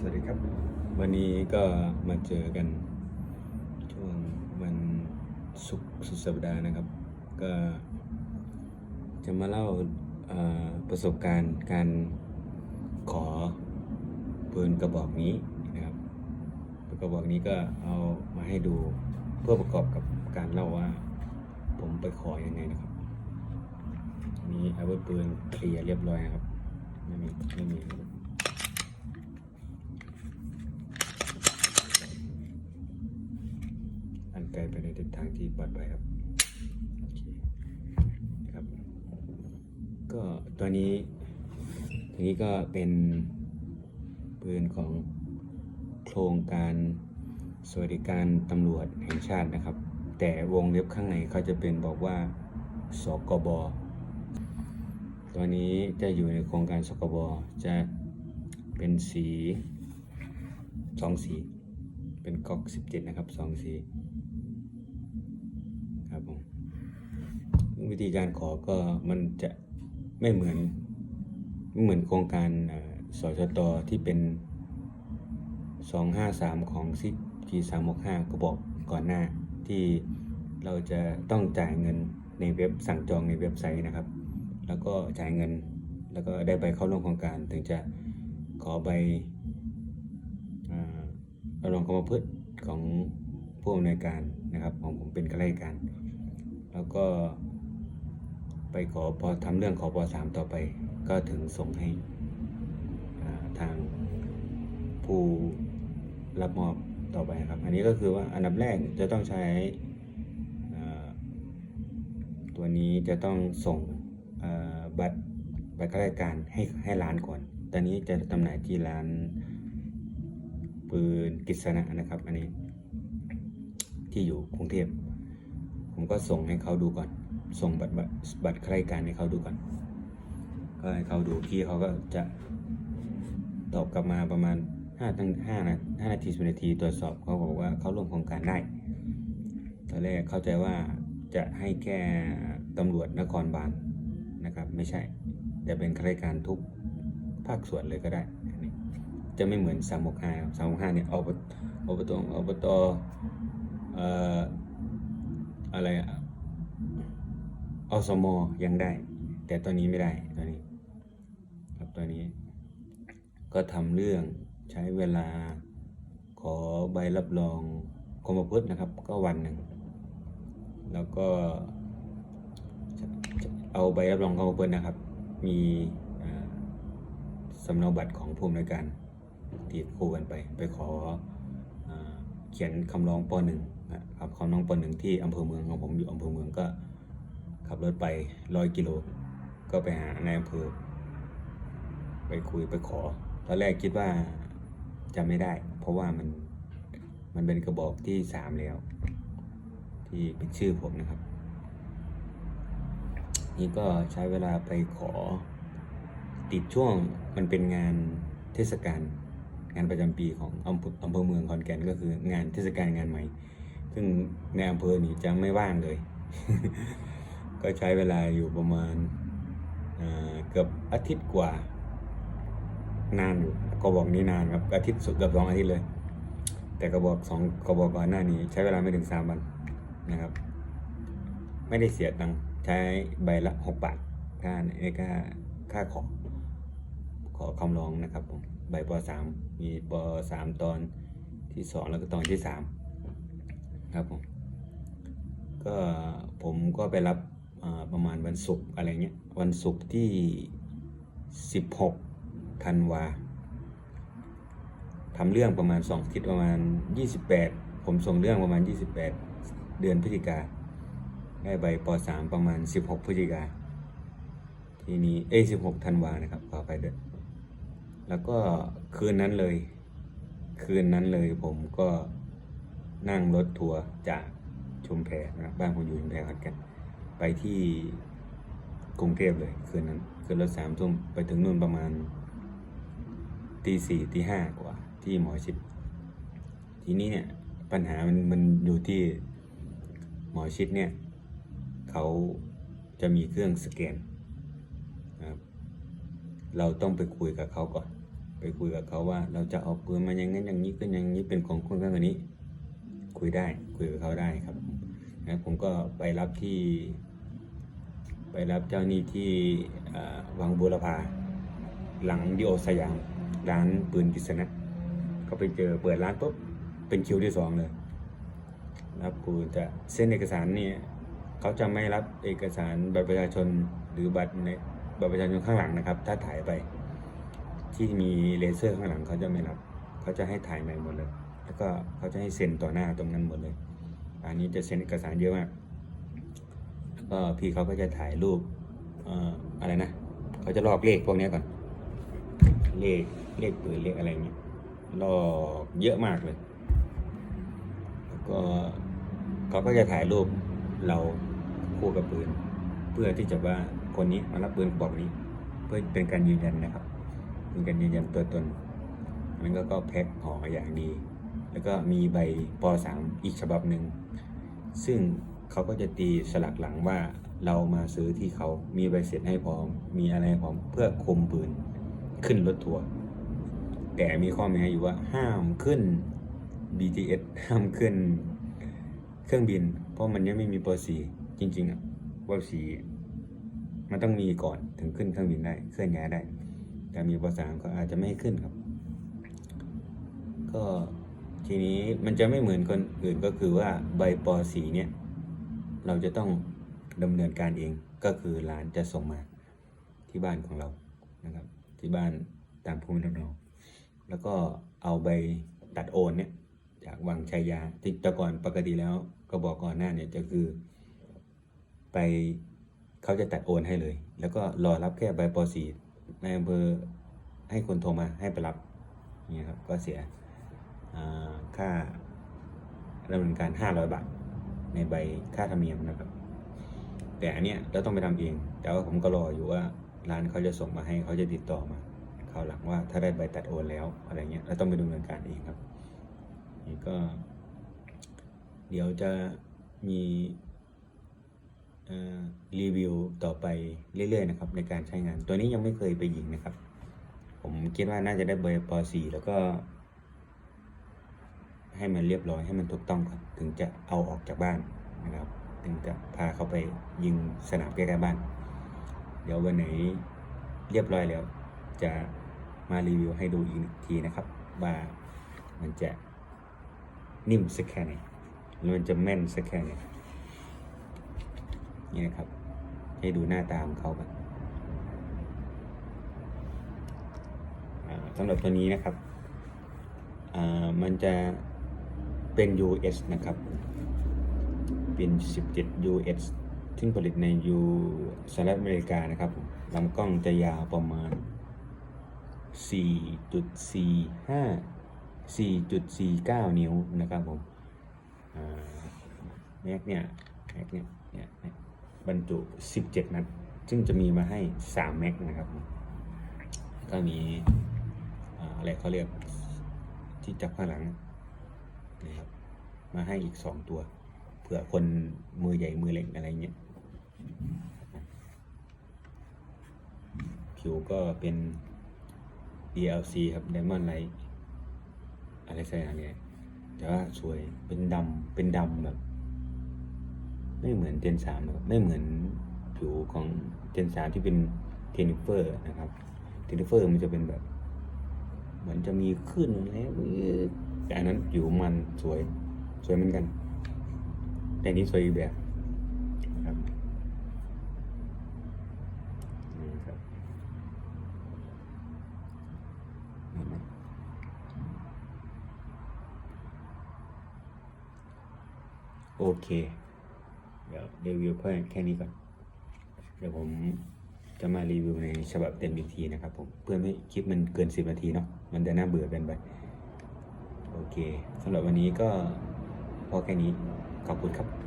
สวัสดีครับ วันนี้ก็มาเจอกัน ช่วงวันศุกร์สุดสัปดาห์นะครับ ก็จะมาเล่าประสบการณ์การขอปืนกระบอกนี้นะครับปืนกระบอกนี้ก็เอามาให้ดูเพื่อประกอบกับการเล่าว่า ผมไปขอยังไงนะครับอันนี้อาวุธปืนเคลียร์เรียบร้อยนะครับ ไม่มีไม่มีอาวุธ อันไกลไปในทิศทางที่ปลอดภัยครับโอเคครับ ก็ตัวนี้ตัวนี้ก็เป็นปืนของโครงการสวัสดิการตำรวจแห่งชาตินะครับ แต่วงเล็บข้างในเขาจะเป็นบอกว่าสกบตัวนี้จะอยู่ในโครงการสกบจะเป็นสีสองสี เป็นก๊อก 17 นะครับสองสี วิธีการขอก็มันจะไม่เหมือนไม่เหมือนโครงการสชตที่เป็น 253 ของซิกี365ก็บอกก่อนหน้าที่เราจะต้องจ่ายเงินในเว็บสั่งจองในเว็บไซต์นะครับ แล้วก็จ่ายเงินแล้วก็ได้ใบเข้าร่วมโครงการ ถึงจะขอใบรับรองความประพฤติของผู้อำนวยการนะครับ ของผมเป็นข้าราชการ แล้วก็ ไปขอพอทำเรื่องขอปสามต่อไป ก็ถึงส่งให้ทางผู้รับมอบต่อไปครับ อันนี้ก็คือว่าอันดับแรกจะต้องใช้ตัวนี้จะต้องส่งบัตรบัตรข้าราชการให้ให้ร้านก่อน ตอนนี้จะจำหน่ายที่ร้านปืนกิษณะนะครับ อันนี้ที่อยู่กรุงเทพ ผมก็ส่งให้เขาดูก่อน ส่งบัตรบัตรบัตรการให้เขาดูก่อน ก็ให้เขาดูพี่เขาก็จะตอบกลับมาประมาณห้าตั้งห้านะห้านาทีสินาทีตรวจสอบเขาบอกว่าเขาร่วมโครงการได้ ตอนแรกเข้าใจว่าจะให้แค่ตำรวจนครบาลนะครับ ไม่ใช่จะเป็นข้าราชการทุกภาคส่วนเลยก็ได้นนี้จะไม่เหมือนสามหกห้าสามหกห้าเนี่ยอบอบตอบตเอ่ออะไรอะ อสมยังได้ แต่ตอนนี้ไม่ได้ตอนนี้ครับตอนนี้ ก็ทำเรื่องใช้เวลาขอใบรับรองความประพฤตินะครับ ก็วันหนึ่ง แล้วก็เอาใบรับรองความประพฤตินะครับ มีสำเนาบัตรของผู้อำนวยการติดคู่กันไป ไปขออเขียนคำร้องปหนึ่งนะครับคำร้องปหนึ่งที่อำเภอเมืองของผมอยู่อำเภอเมืองก็ ขับรถไปร้อยกิโล ก็ไปหานอำเภอ ไปคุยไปขอ ตอนแรกคิดว่าจะไม่ได้ เพราะว่ามันมันเป็นกระบอกที่สามแล้ว ที่เป็นชื่อผมนะครับ นี่ก็ใช้เวลาไปขอ ติดช่วงมันเป็นงานเทศกาลงานประจำปีของอำเภออำเภอเมืองขอนแก่นก็คืองานเทศกาลงานใหม่ ซึ่งในอำเภอนี่จะไม่ว่างเลย ก็ใช้เวลาอยู่ประมาณเกือบอาทิตย์กว่า นานอยู่กระบอกนี้นานครับอาทิตย์สุดเกือบสองอาทิตย์เลย แต่กระบอกสองกระบอกก่อนหน้านี้ใช้เวลาไม่ถึงสามวันนะครับ ไม่ได้เสียตังค์ใช้ใบละหกบาทค่าในค่าค่าขอขอคำร้องนะครับผมใบปสามมีปสามตอนที่สองแล้วก็ตอนที่สามครับผมก็ผมก็ไปรับ ประมาณวันศุกร์อะไรเงี้ยวันศุกร์ที่สิบหกธันวาทำเรื่องประมาณสองอาทิตย์ประมาณยี่สิบแปดผมส่งเรื่องประมาณยี่สิบแปดเดือนพฤศจิกาได้ใบปสามประมาณสิบหกพฤศจิกาทีนี้เอ้สิบหกธันวานะครับขอไปเดือนแล้วก็คืนนั้นเลย คืนนั้นเลยผมก็นั่งรถทัวร์จากชุมแพนะครับบ้านผมอยู่ชุมแพขอนแก่น ไปที่กรุงเทพเลยคืนนั้นคืนรถสามทุ่มไปถึงนู่นประมาณตีสี่ตีห้ากว่า ที่หมอชิดทีนี้เนี่ยปัญหามันมันอยู่ที่หมอชิดเนี่ยเขาจะมีเครื่องสแกนนะครับเราต้องไปคุยกับเขาก่อน ไปคุยกับเขาว่า เราจะเอาปืนมาอย่างนั้นอย่างนี้ก็อย่างนี้เป็นของคนนั้นคนนี้ คุยได้คุยกับเขาได้ครับ นะผมก็ไปรับที่ ไปรับเจ้าหนี้ที่วังบูรพาหลังดิโอสยามร้านปืนกิษณะก็ไปเจอเปิดร้านปุ๊บเป็นคิวที่สองเลยรับปืนจะเส้นเอกสารเนี่ยเขาจะไม่รับเอกสารบัตรประชาชนหรือบัตรในบัตรประชาชนข้างหลังนะครับ ถ้าถ่ายไป ที่มีเลเซอร์ข้างหลังเขาจะไม่รับ เขาจะให้ถ่ายใหม่หมดเลย แล้วก็เขาจะให้เซ็นต่อหน้าตรงนั้นหมดเลย อันนี้จะเซ็นเอกสารเยอะมากก็พี่เขาก็จะถ่ายรูปอะไรนะเขาจะลอกเลขพวกนี้ก่อน เลขเลขปืนเลขอะไรเงี้ยลอกเยอะมากเลย แล้วก็เขาก็จะถ่ายรูปเราคู่กับปืน เพื่อที่จะว่าคนนี้มารับปืนบอกนี้ เพื่อเป็นการยืนยันนะครับ เป็นการยืนยันตัวตนมันก็ก็แพ็คห่ออย่างดี แล้วก็มีใบป .3 อีกฉบับหนึ่ง ซึ่งเขาก็จะตีสลักหลังว่าเรามาซื้อที่เขามีใบเสร็จให้พร้อม มีอะไรพร้อมเพื่อคุมปืนขึ้นรถทัวร์แต่มีข้อแม้อยู่ว่าห้ามขึ้น BTS ห้ามขึ้นเครื่องบิน เพราะมันยังไม่มีป .4 จริงๆอะป .4 มันต้องมีก่อนถึงขึ้นเครื่องบินได้เคลื่อนย้ายได้ แต่มีป .3 ก็อาจจะไม่ขึ้นครับ ก็ ทีนี้มันจะไม่เหมือนคนอื่นก็คือว่าใบป .4 เนี่ยเราจะต้องดำเนินการเองก็คือร้านจะส่งมาที่บ้านของเรานะครับ ที่บ้านตามภูมิลำเนาแล้วก็เอาใบตัดโอนเนี่ยจากวังชัยยาที่แต่ก่อนปกติแล้วก็บอกก่อนหน้าเนี่ยจะคือ ไปเขาจะตัดโอนให้เลย แล้วก็รอรับแค่ใบป .4 ในอำเภอให้คนโทรมาให้ไปรับเนี่ยครับก็เสีย ค่าดำเนินการ 500 บาท ในใบค่าธรรมเนียมนะครับ แต่อันเนี้ยเราต้องไปทำเอง แต่ว่าผมก็รออยู่ว่าร้านเขาจะส่งมาให้เขาจะติดต่อมาคราหลังว่าถ้าได้ใบตัดโอนแล้วอะไรเงี้ยเราต้องไปดำเนินการเองครับนี่ก็ เดี๋ยวจะมีรีวิวต่อไปเรื่อยๆนะครับในการใช้งาน ตัวนี้ยังไม่เคยไปยิงนะครับ ผมคิดว่าน่าจะได้ใบป .4 แล้วก็ ให้มันเรียบร้อยให้มันถูกต้องก่อนถึงจะเอาออกจากบ้านนะครับ ถึงจะพาเขาไปยิงสนามใกล้ๆบ้าน เดี๋ยววันไหนเรียบร้อยแล้ว จะมารีวิวให้ดูอีกทีนะครับ ว่ามันจะนิ่มสักแค่ไหนหรือมันจะแม่นสักแค่ไหนนี่นะครับ ให้ดูหน้าตาของเขากันอ่าสำหรับตัวนี้นะครับมันจะ เป็น US นะครับ เป็น 17 US ซึ่งผลิตในยูสหรัฐอเมริกานะครับลำกล้องจะยาวประมาณ 4.45 4.49 นิ้วนะครับผมแม็กเนี่ยแม็กเนี่ยเนี่ยบรรจุ 17 นัด ซึ่งจะมีมาให้ 3 แม็กนะครับก็มีอ่าอะไรเขาเรียกที่จับข้างหลัง นะครับ มาให้อีก2ตัว เผื่อคนมือใหญ่มือเล็กอะไรเงี้ยผิวก็เป็น DLC ครับ Diamond Light อะไรสักอย่างเนี่ยแต่ว่าสวยเป็นดำเป็นดำแบบ ไม่เหมือนเจนสามครับไม่เหมือนผิวของเจนสามที่เป็นเทนิเฟอร์นะครับเทนิเฟอร์มันจะเป็นแบบ เหมือนจะมีขึ้นอะไร แต่อันนั้นผิวมันสวยสวยเหมือนกัน แต่อันนี้สวยอีกแบบนะครับนี่ครับเห็นไหมโอเค เดี๋ยวรีวิวเพื่อแค่นี้ก่อน เดี๋ยวผมจะมารีวิวในฉบับเต็มอีกทีนะครับผม เพื่อไม่คลิปมันเกิน10นาทีเนาะ มันจะน่าเบื่อเกินไป โอเคสำหรับวันนี้ก็พอแค่นี้ขอบคุณครับ